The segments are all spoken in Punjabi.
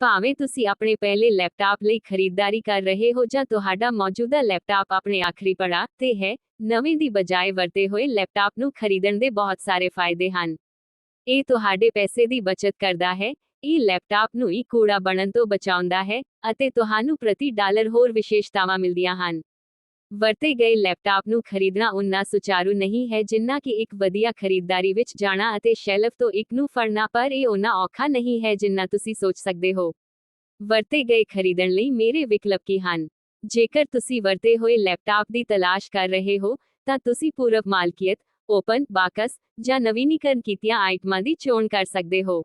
ਭਾਵੇਂ ਤੁਸੀਂ ਆਪਣੇ ਪਹਿਲੇ ਲੈਪਟਾਪ ਲਈ ਖਰੀਦਦਾਰੀ ਕਰ ਰਹੇ ਹੋ ਜਾਂ ਤੁਹਾਡਾ ਮੌਜੂਦਾ ਲੈਪਟਾਪ ਆਪਣੇ ਆਖਰੀ ਪੜਾਅ ਤੇ ਹੈ, ਨਵੇਂ ਦੀ ਬਜਾਏ ਵਰਤੇ ਹੋਏ ਲੈਪਟਾਪ ਨੂੰ ਖਰੀਦਣ ਦੇ ਬਹੁਤ ਸਾਰੇ ਫਾਇਦੇ ਹਨ। ਇਹ ਤੁਹਾਡੇ ਪੈਸੇ ਦੀ ਬਚਤ ਕਰਦਾ ਹੈ, ਇਹ ਲੈਪਟਾਪ ਨੂੰ ਹੀ ਕੂੜਾ ਬਣਨ ਤੋਂ ਬਚਾਉਂਦਾ ਹੈ ਅਤੇ ਤੁਹਾਨੂੰ ਪ੍ਰਤੀ ਡਾਲਰ ਹੋਰ ਵਿਸ਼ੇਸ਼ਤਾਵਾਂ ਮਿਲਦੀਆਂ ਹਨ। ਵਰਤੇ ਗਏ ਲੈਪਟਾਪ ਨੂੰ ਖਰੀਦਣਾ ਉਨਾ ਸੁਚਾਰੂ ਨਹੀਂ ਹੈ, ਜਿੰਨਾ ਕਿ ਇੱਕ ਵਧੀਆ ਖਰੀਦਦਾਰੀ ਵਿੱਚ ਜਾਣਾ ਅਤੇ ਸ਼ੈਲਫ ਤੋਂ ਇੱਕ ਨੂੰ ਫੜਨਾ, ਪਰ ਇਹ ਉਨਾ ਔਖਾ ਨਹੀਂ ਹੈ ਜਿੰਨਾ ਤੁਸੀਂ ਸੋਚ ਸਕਦੇ ਹੋ। ਵਰਤੇ ਗਏ ਖਰੀਦਣ ਲਈ ਮੇਰੇ ਵਿਕਲਪ ਕੀ ਹਨ? ਜੇਕਰ ਤੁਸੀਂ ਵਰਤੇ ਹੋਏ ਲੈਪਟਾਪ ਦੀ ਤਲਾਸ਼ ਕਰ ਰਹੇ ਹੋ, ਤਾਂ ਤੁਸੀਂ ਪੂਰਵ ਮਾਲਕੀਅਤ, ਓਪਨ, ਬਾਕਸ ਜਾਂ ਨਵੀਨੀਕਰਨ ਕੀਤੀਆਂ ਆਈਟਮਾਂ ਦੀ ਚੋਣ ਕਰ ਸਕਦੇ ਹੋ।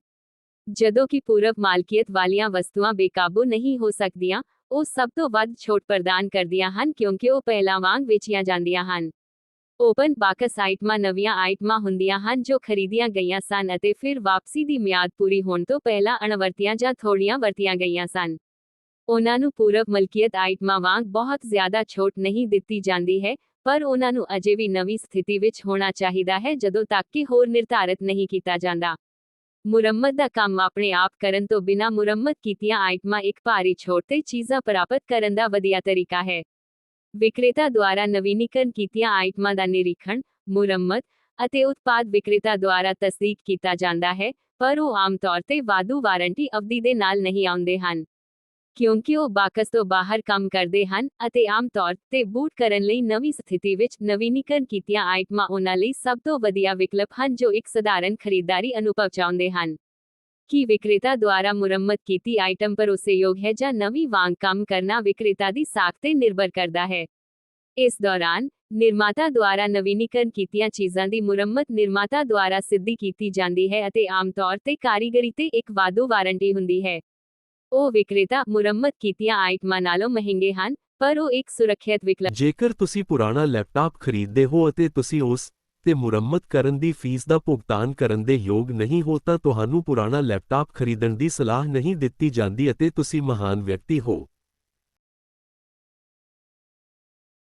ਜਦੋਂ ਕਿ ਪੂਰਵ ਮਾਲਕੀਅਤ ਵਾਲੀਆਂ ਵਸਤੂਆਂ ਬੇਕਾਬੂ ਨਹੀਂ ਹੋ ਸਕਦੀਆਂ ਉਹ ਸਭ ਤੋਂ ਵੱਧ ਛੋਟ ਪ੍ਰਦਾਨ ਕਰਦੀਆਂ ਹਨ ਕਿਉਂਕਿ ਉਹ ਪਹਿਲਾਂ ਵਾਂਗ ਵੇਚੀਆਂ ਜਾਂਦੀਆਂ ਹਨ। ਓਪਨ ਬਾਕਸ ਆਈਟਮਾਂ ਨਵੀਆਂ ਆਈਟਮਾਂ ਹੁੰਦੀਆਂ ਹਨ ਜੋ ਖਰੀਦੀਆਂ ਗਈਆਂ ਸਨ ਅਤੇ ਫਿਰ ਵਾਪਸੀ ਦੀ ਮਿਆਦ ਪੂਰੀ ਹੋਣ ਤੋਂ ਪਹਿਲਾਂ ਅਣਵਰਤੀਆਂ ਜਾਂ ਥੋੜੀਆਂ ਵਰਤੀਆਂ ਗਈਆਂ ਸਨ। ਉਹਨਾਂ ਨੂੰ ਪੂਰਵ ਮਲਕੀਅਤ ਆਈਟਮਾਂ ਵਾਂਗ ਬਹੁਤ ਜ਼ਿਆਦਾ ਛੋਟ ਨਹੀਂ ਦਿੱਤੀ ਜਾਂਦੀ ਹੈ, ਪਰ ਉਹਨਾਂ ਨੂੰ ਅਜੇ ਵੀ ਨਵੀਂ ਸਥਿਤੀ ਵਿੱਚ ਹੋਣਾ ਚਾਹੀਦਾ ਹੈ ਜਦੋਂ ਤੱਕ ਕਿ ਹੋਰ ਨਿਰਧਾਰਤ ਨਹੀਂ ਕੀਤਾ ਜਾਂਦਾ। ਮੁਰੰਮਤ ਦਾ ਕੰਮ ਆਪਣੇ ਆਪ ਕਰਨ ਤੋਂ ਬਿਨਾਂ ਮੁਰੰਮਤ ਕੀਤੀਆਂ ਆਈਟਮਾਂ ਇੱਕ ਭਾਰੀ ਛੋਟ ਤੇ ਚੀਜ਼ਾਂ ਪ੍ਰਾਪਤ ਕਰਨ ਦਾ ਵਧੀਆ ਤਰੀਕਾ ਹੈ ਵਿਕਰੇਤਾ ਦੁਆਰਾ ਨਵੀਨੀਕਰਨ ਕੀਤੀਆਂ ਆਈਟਮਾਂ ਦਾ ਨਿਰੀਖਣ ਮੁਰੰਮਤ ਅਤੇ ਉਤਪਾਦ ਵਿਕਰੇਤਾ ਦੁਆਰਾ ਤਸਦੀਕ ਕੀਤਾ ਜਾਂਦਾ ਹੈ ਪਰ ਉਹ ਆਮ ਤੌਰ ਤੇ ਵਾਧੂ ਵਾਰੰਟੀ ਅਵਧੀ ਦੇ ਨਾਲ ਨਹੀਂ ਆਉਂਦੇ ਹਨ ਕਿਉਂਕਿ ਉਹ ਬਾਕਸ ਤੋਂ ਬਾਹਰ ਕੰਮ ਕਰਦੇ ਹਨ ਅਤੇ ਆਮ ਤੌਰ ਤੇ ਬੂਟ ਕਰਨ ਲਈ ਨਵੀਂ ਸਥਿਤੀ ਵਿੱਚ ਨਵੀਨੀਕਰਨ ਕੀਤੀਆਂ ਆਈਟਮਾਂ ਉਹਨਾਂ ਲਈ ਸਭ ਤੋਂ ਵਧੀਆ ਵਿਕਲਪ ਹਨ ਜੋ ਇੱਕ ਸਧਾਰਨ ਖਰੀਦਦਾਰੀ ਅਨੁਭਵ ਚਾਹੁੰਦੇ ਹਨ। ਕੀ ਵਿਕਰੇਤਾ ਦੁਆਰਾ ਮੁਰੰਮਤ ਕੀਤੀ ਆਈਟਮ ਭਰੋਸੇਯੋਗ ਹੈ ਜਾਂ ਨਵੀਂ ਵਾਂਗ ਕੰਮ ਕਰਨਾ ਵਿਕਰੇਤਾ ਦੀ ਸਾਖ ਤੇ ਨਿਰਭਰ ਕਰਦਾ ਹੈ? ਇਸ ਦੌਰਾਨ ਨਿਰਮਾਤਾ ਦੁਆਰਾ ਨਵੀਨੀਕਰਨ ਕੀਤੀਆਂ ਚੀਜ਼ਾਂ ਦੀ ਮੁਰੰਮਤ ਨਿਰਮਾਤਾ ਦੁਆਰਾ ਸਿੱਧੀ ਕੀਤੀ ਜਾਂਦੀ ਹੈ ਅਤੇ ਆਮ ਤੌਰ ਤੇ ਕਾਰੀਗਰੀ ਤੇ ਇੱਕ ਵਾਧੂ ਵਾਰੰਟੀ ਹੁੰਦੀ ਹੈ। ਉਹ ਵਿਕਰੇਤਾ ਮੁਰੰਮਤ ਕੀਤੀਆਂ ਆਈਟਮਾਂ ਨਾਲੋਂ ਮਹਿੰਗੇ ਹਨ ਪਰ ਉਹ ਇੱਕ ਸੁਰੱਖਿਅਤ ਵਿਕਲਪ ਜੇਕਰ ਤੁਸੀਂ ਪੁਰਾਣਾ ਲੈਪਟਾਪ ਖਰੀਦਦੇ ਹੋ ਅਤੇ ਤੁਸੀਂ ਉਸ ਤੇ ਮੁਰੰਮਤ ਕਰਨ ਦੀ ਫੀਸ ਦਾ ਭੁਗਤਾਨ ਕਰਨ ਦੇ ਯੋਗ ਨਹੀਂ ਹੋ, ਤਾਂ ਤੁਹਾਨੂੰ ਪੁਰਾਣਾ ਲੈਪਟਾਪ ਖਰੀਦਣ ਦੀ ਸਲਾਹ ਨਹੀਂ ਦਿੱਤੀ ਜਾਂਦੀ ਅਤੇ ਤੁਸੀਂ ਮਹਾਨ ਵਿਅਕਤੀ ਹੋ।